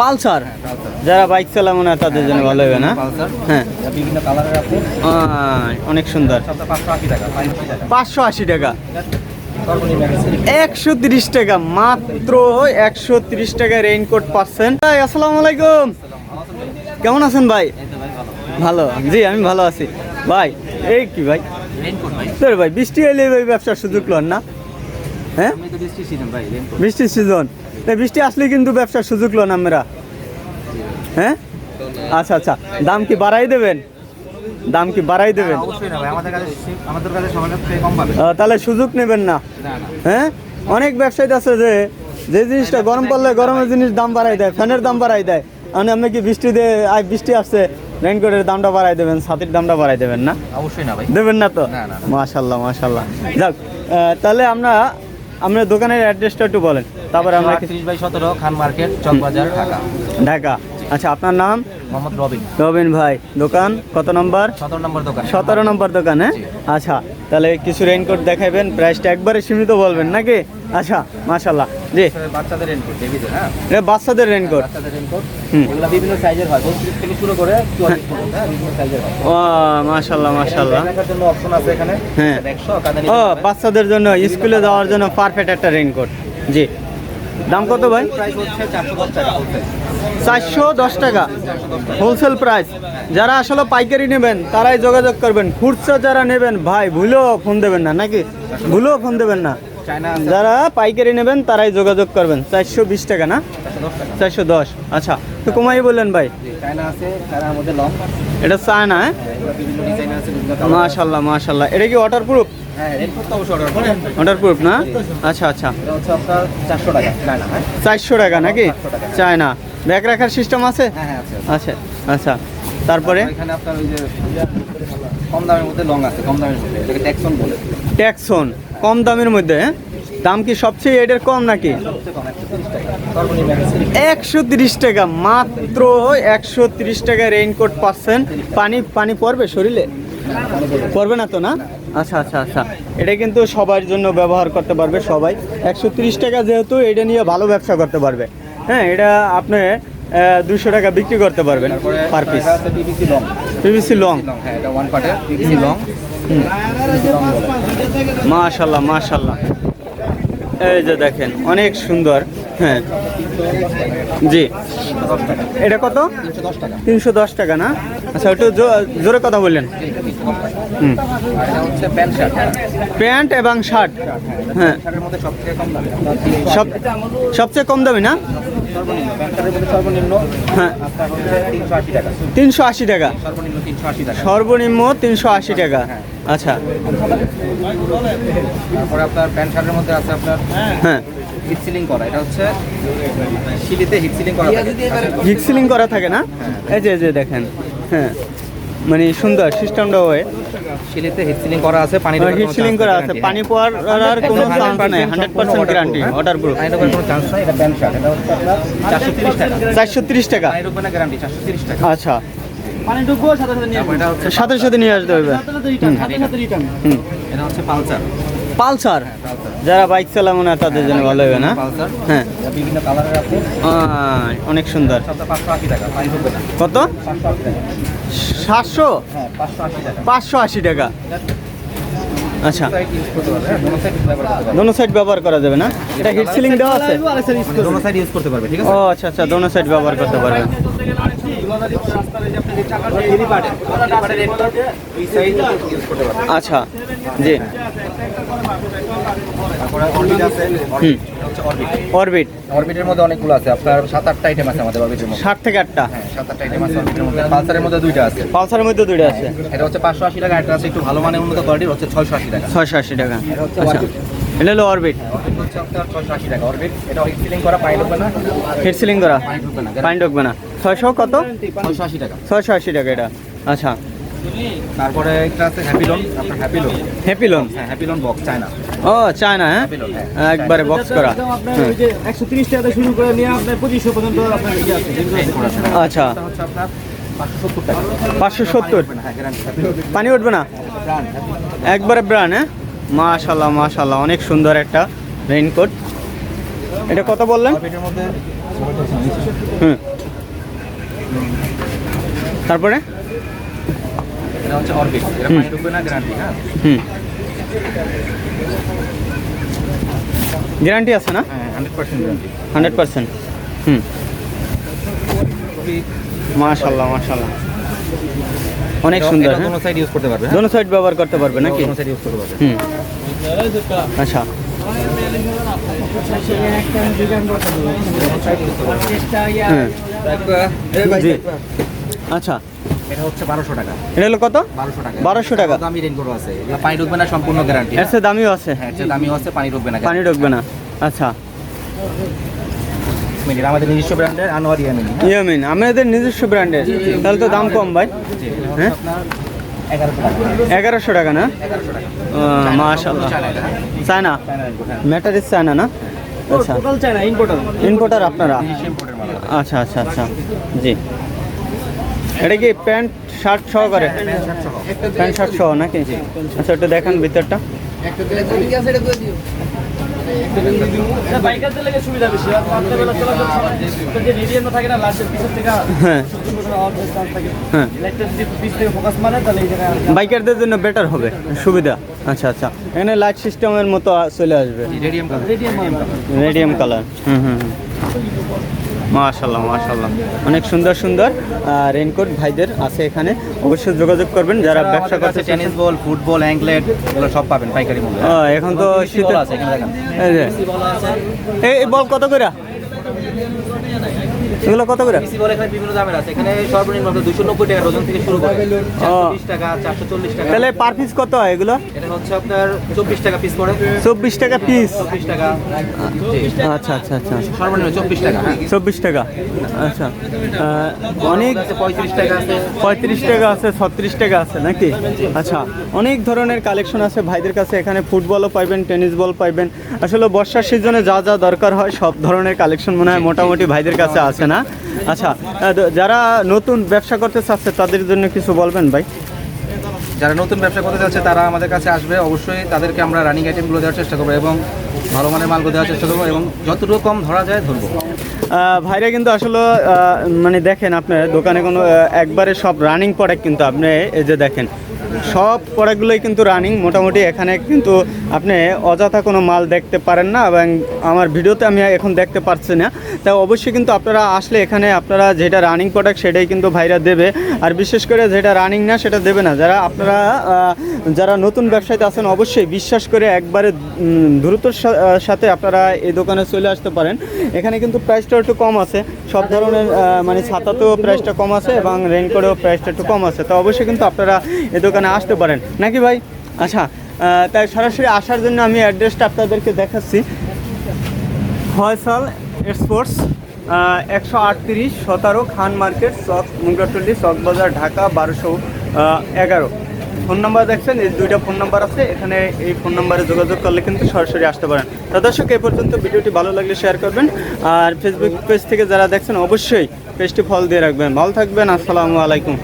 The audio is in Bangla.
পালসার? যারা বাইক চালা মনে হয় তাদের জন্য ভালো হবে না? হ্যাঁ। অনেক সুন্দর। পাঁচশো আশি টাকা। একশো তিরিশ টাকা, মাত্র একশো তিরিশ টাকা রেইনকোট পাচ্ছেন। ভাই, আসসালামু আলাইকুম। কেমন আছেন ভাই? ভালো। জি, আমি ভালো আছি। ভাই, এই কি ভাই? তোর ভাই, বৃষ্টি এলে ভাই ব্যবসার সুযোগ লন না? হ্যাঁ? বৃষ্টির সিজন তাই বৃষ্টি আসলে কিন্তু ব্যবসার সুযোগ লন আমরা। হ্যাঁ? আচ্ছা আচ্ছা। দাম কি বাড়াই দেবেন? দাম কি বাড়াই দেবেন? আহ, তাহলে সুযোগ নেবেন না। হ্যাঁ? অনেক ব্যবসায়ী আছে যে যে জিনিসটা গরম পড়লে গরমের জিনিস দাম বাড়াই দেয় ফ্যানের দাম বাড়াই দেয়। মানে আপনি কি বৃষ্টি দিয়ে আজ বৃষ্টি আসছে রেনকোটের দামটা বাড়াই দেবেন ছাতির দামটা বাড়াই দেবেন না? অবশ্যই না ভাই। দেবেন না তো। মাশাল্লাহ মাশাল্লাহ। যাক তাহলে আমরা আপনার দোকানের অ্যাড্রেসটা একটু বলেন। তারপরে আমরা ত্রিশ বাই সতেরো খান মার্কেট চকবাজার ঢাকা। ঢাকা। আচ্ছা আপনার নাম? মোহাম্মদ রবিন। রবিন ভাই দোকান কত নম্বর? সতেরো নম্বর দোকান। সতেরো নম্বর দোকান হ্যাঁ? আচ্ছা তাহলে কিছু রেইনকোট দেখাইবেন প্রাইসটা একবারে সীমিত বলবেন নাকি? আচ্ছা মাশাল্লাহ জি। বাচ্চাদের রেনকোট বেবিদের হ্যাঁ? এটা বাচ্চাদের রেইনকোট বাচ্চাদের রেনকোট হুম। এগুলো বিভিন্ন সাইজের হয় বত্রিশ থেকে শুরু করে চুয়াল্লিশ পর্যন্ত হ্যাঁ, বিভিন্ন সাইজের হয়। ও মাশাল্লাহ মাশাল্লাহ দেখার জন্য অপশন আছে এখানে। হ্যাঁ। একশো কাদানি ও বাচ্চাদের। জন্য স্কুলে যাওয়ার জন্য পারফেক্ট একটা রেইনকোট জি। দাম কত ভাই? প্রাইস হচ্ছে চারশো দশ টাকা বলতে চারশো দশ টাকা। হোলসেল প্রাইস যারা আসলে পাইকারি নেবেন তারাই যোগাযোগ করবেন। খুচরা যারা নেবেন ভাই ভুলেও ফোন দেবেন না নাকি? ভুলেও ফোন দেবেন না। যারা পাইকারি নেবেন তারাই যোগাযোগ করবেন। চারশো বিশ টাকা না? চারশো দশ। আচ্ছা তো কমাই বললেন ভাই। চায়না এটা চায় না হ্যাঁ কালার মাশাল্লাহ মাশাল্লাহ। এটা কি ওয়াটার প্রুফ হ্যাঁ অর্ডার প্রুফ না? আচ্ছা আচ্ছা। চারশো টাকা হ্যাঁ? চারশো টাকা নাকি? 400 টাকা। চায় না ব্যাগ রাখার সিস্টেম আছে? হ্যাঁ হ্যাঁ আছে। আচ্ছা আচ্ছা। তারপরে? এখানে আপনার ওই যে কম দামের মধ্যে লং আছে কম দামের মধ্যে। এটাকে ট্যাক্সন বলে। ট্যাক্সন কম দামের মধ্যে হ্যাঁ? দাম কি সবচেয়ে এটার কম নাকি? একশো তিরিশ টাকা। সর্বনিম্ন একশো একশো তিরিশ টাকা মাত্র একশো তিরিশ টাকা রেইনকোট পাচ্ছেন। পানি পানি পড়বে শরীরে? পড়বে না তো না? আচ্ছা আচ্ছা আচ্ছা। এটা কিন্তু সবার জন্য ব্যবহার করতে পারবে সবাই। একশো তিরিশ টাকা যেহেতু এটা নিয়ে ভালো ব্যবসা করতে পারবে। হ্যাঁ এটা আপনি দুশো টাকা বিক্রি করতে পারবেন পার পিস পিভিসি লং মাশাল্লাহ মাশাল্লাহ। এই যে দেখেন অনেক সুন্দর হ্যাঁ। জি। এটা কত? তিনশো দশ টাকা। না? আচ্ছা একটু জোরে কথা বললেন। প্যান্ট শার্ট হ্যাঁ প্যান্ট এবং শার্ট। হ্যাঁ। সবচেয়ে কম দামি না? হ্যাঁ। তিনশো আশি টাকা। সর্বনিম্ন তিনশো আশি টাকা। আচ্ছা। তারপরে আপনার প্যান্ট শার্টের মধ্যে আছে আপনার হ্যাঁ। হিট সিলিং করা। এটা হচ্ছে সিলিতে হিট সিলিং করা থাকে। হিট সিলিং করা থাকে না? এই যে দেখেন। হ্যাঁ। মানে সুন্দর সিস্টেমটা হয়। সিলিতে হিট সিলিং করা আছে পানি হিট সিলিং করা আছে। পানি পড়ার আর কোনো। চান্স নাই hundred percent guarantee waterproof কোনো চান্স নাই এটা প্যান্ট শার্ট এটা হচ্ছে আপনার চারশো তিরিশ টাকা। চারশো তিরিশ টাকা? পানি ঢুকবে গ্যারান্টি চারশো তিরিশ টাকা। আচ্ছা। পানি ঢুকবো সাথে সাথে নিয়ে তারপর এটা হচ্ছে সাথে সাথে নিয়ে আসতে হবে রিটার্ন সাথে সাথে রিটার্ন এটা হচ্ছে পালসার। পালসার? যারা বাইক চালা না তাদের জন্য ভালো হবে না? হ্যাঁ। বিভিন্ন কালারের আছে। অনেক সুন্দর। কত? সাতশো? পাঁচশো আশি টাকা। আচ্ছা। হ্যাঁ, দোনো সাইড ব্যবহার করা যাবে না? এটা হিট সিলিং দেওয়া আছে? দোনো সাইড ইউজ করতে পারবে ঠিক ও আচ্ছা আচ্ছা দোনো সাইড ব্যবহার করতে পারবে। আচ্ছা জি। তারপরে অরবিট আছে। অরবিটের মধ্যে অনেকগুলো আছে। আপনার সাত আটটা আইটেম আছে আমাদের অরবিটের মধ্যে। ষাট থেকে আটটা? হ্যাঁ সাত আটটা আইটেম আছে অরবিটের মধ্যে। পালসারের মধ্যে দুইটা আছে। পালসারের মধ্যে দুইটা আছে। এটা হচ্ছে পাঁচশো আশি টাকা এটা আছে একটু ভালো মানের উন্নত কোয়ালিটির হচ্ছে ছয়শো আশি টাকা। ছয়শো আশি টাকা। এটা হচ্ছে আচ্ছা। এটা হলো অরবিট। অরবিট হচ্ছে আপনার ছয়শো আশি টাকা। অরবিট এটা হিট সিলিং করা পানি ঢুকবে না। হিট সিলিং করা? পানি ঢুকবে না। পানি ঢুকবে না। ছয়শো কত? ছয়শো আশি টাকা। ছয়শো আশি টাকা এটা। আচ্ছা। তারপরে একটা আছে হ্যাপি লোন আপনার হ্যাপি লোন হ্যাপি লোন হ্যাঁ হ্যাপি লোন বক্স চায়না ও চায় না হ্যাঁ হ্যাঁ। একবারে বক্স করা। আপনার ওই যে একশো তিরিশ টাকা থেকে শুরু করে নিয়ে আপনার পঁচিশশো পর্যন্ত আপনার ইয়ে। আচ্ছা। পাঁচশো সত্তর হ্যাঁ পানি উঠবে না? একবারে ব্রান হ্যাঁ? মাশাল্লাহ মাশাল্লাহ অনেক সুন্দর একটা রেইনকোট এটা কত বললেন? হুম। তারপরে? এটা হচ্ছে অরবিট। এটা পানি ঢুকবে না গ্যারান্টি হ্যাঁ? হুম। গ্যারান্টি আছে না? হ্যাঁ hundred percent guarantee hundred percent হুম। মাশাল্লাহ মাশাল্লাহ অনেক সুন্দর হ্যাঁ? সাইড ইউজ করতে পারবে হ্যাঁ? দোনো সাইড ব্যবহার করতে পারবে নাকি? কোনো সাইড ইউজ করতে পারবে। হুম। আচ্ছা। হ্যাঁ। আচ্ছা। এটা হচ্ছে বারোশো টাকা। এটা হলো কত? বারোশো টাকা। 1200 টাকা? দামি রেনকোট আছে। এগুলো পানি ঢুকবে না সম্পূর্ণ গ্যারান্টি এর চেয়ে দামিও আছে। হ্যাঁ দামিও আছে পানি ঢুকবে না পানি ঢুকবে না। আচ্ছা। মিনিট আমাদের নিজস্ব ব্র্যান্ডের আনোয়ারি ইয়ামিন। আমাদের নিজস্ব ব্র্যান্ডের তাহলে তো দাম কম ভাই। হ্যাঁ? এগারোশো টাকা। না? মাশাল্লাহ চায়না হ্যাঁ? China China? raincoat। Matter is China না? আচ্ছা। ইম্পোর্টার আপনারা। আচ্ছা আচ্ছা আচ্ছা। জি। এটা কি প্যান্ট শার্ট সহ করে প্যান্ট শার্ট সহ নাকি? আচ্ছা একটু দেখান ভিতরটা। বাইকারদের হ্যাঁ। হ্যাঁ। বাইকারদের জন্য বেটার হবে সুবিধা। আচ্ছা আচ্ছা। এখানে লাইট সিস্টেমের মতো চলে আসবে। Radium colour radium radium colour হুম হুম হুম। মাশাল্লাহ মাশাল্লাহ অনেক সুন্দর সুন্দর রেনকোট ভাইদের আছে এখানে। অবশ্যই যোগাযোগ করবেন যারা ব্যবসা করছে টেনিস বল ফুটবল অ্যাঙ্কলেট এগুলো সব পাবেন পাইকারি মূল্যে। এখন তো শীত আছে এখানে দেখেন। এই যে। এই এই বল কত করে? এগুলো কত করে? পিসি বল এখানে বিভিন্ন দামের আছে। এখানে সর্বনিম্ন দুশো নব্বই টাকা ডজন থেকে শুরু করে। চারশো বিশ টাকা চারশো চল্লিশ টাকা। তাহলে পার পিস কত হয় এগুলো? এটা হচ্ছে আপনার চব্বিশ টাকা পিস পড়ে। চব্বিশ টাকা পিস চব্বিশ টাকা। জি। আচ্ছা আচ্ছা আচ্ছা। সর্বনিম্ন চব্বিশ টাকা হ্যাঁ। চব্বিশ টাকা। আচ্ছা। অনেক আছে পঁয়ত্রিশ টাকা আছে। পঁয়ত্রিশ টাকা আছে ছত্রিশ টাকা আছে নাকি? আচ্ছা অনেক ধরনের কালেকশন আছে ভাইদের কাছে। এখানে ফুটবলও পাইবেন টেনিস বল পাইবেন। আসলে বর্ষার সিজনে যা যা দরকার হয় সব ধরনের কালেকশন মনে হয় মোটামুটি ভাইদের কাছে আছে। না? আচ্ছা যারা নতুন ব্যবসা করতে চাচ্ছে তাদের জন্য কিছু বলবেন ভাই? যারা নতুন ব্যবসা করতে যাচ্ছে তারা আমাদের কাছে আসবে। অবশ্যই তাদেরকে আমরা রানিং আইটেমগুলো দেওয়ার চেষ্টা করব এবং ভালো মানের মালগুলো দেওয়ার চেষ্টা করব এবং যতটুকু কম ধরা যায় ধরবো। ভাইরা কিন্তু আসলে মানে দেখেন আপনার দোকানে কোনো একবারে সব রানিং প্রোডাক্ট কিন্তু আপনি এই যে দেখেন। সব প্রোডাক্টগুলোই কিন্তু রানিং মোটামুটি এখানে কিন্তু আপনি অযথা কোনো মাল দেখতে পারেন না এবং আমার ভিডিওতে আমি এখন দেখতে পারছি না। তা অবশ্যই কিন্তু আপনারা আসলে এখানে আপনারা যেটা রানিং প্রোডাক্ট সেটাই কিন্তু ভাইরা দেবে। আর বিশেষ করে যেটা রানিং না সেটা দেবে না। যারা আপনারা যারা নতুন ব্যবসায়ীতে আছেন, অবশ্যই বিশ্বাস করে একবারে দ্রুতর সাথে আপনারা এই দোকানে চলে আসতে পারেন। এখানে কিন্তু প্রাইসটা একটু কম আছে। সব ধরনের মানে ছাতাতেও প্রাইসটা কম আছে এবং রেনকোটেও প্রাইসটা একটু কম আছে। তো অবশ্যই কিন্তু আপনারা এ দোকানে আসতে পারেন। নাকি ভাই? আচ্ছা তাই সরাসরি আসার জন্য আমি অ্যাড্রেসটা আপনাদেরকে দেখাচ্ছি। ফয়সাল স্পোর্টস একশো আটত্রিশ সতেরো খান মার্কেট, চক মুগরাটলি চক বাজার ঢাকা, বারোশো এগারো। ফোন নাম্বার দেখছেন, এই দুইটা ফোন নাম্বার আছে, এখানে এই ফোন নাম্বারে যোগাযোগ করলে কিন্তু সরাসরি আসতে পারেন। তো দর্শক এই পর্যন্ত ভিডিওটি ভালো লাগলে শেয়ার করবেন, আর ফেসবুক পেজ থেকে যারা দেখছেন, অবশ্যই পেজটি ফল দিয়ে রাখবেন। ভালো থাকবেন, আসসালামু আলাইকুম।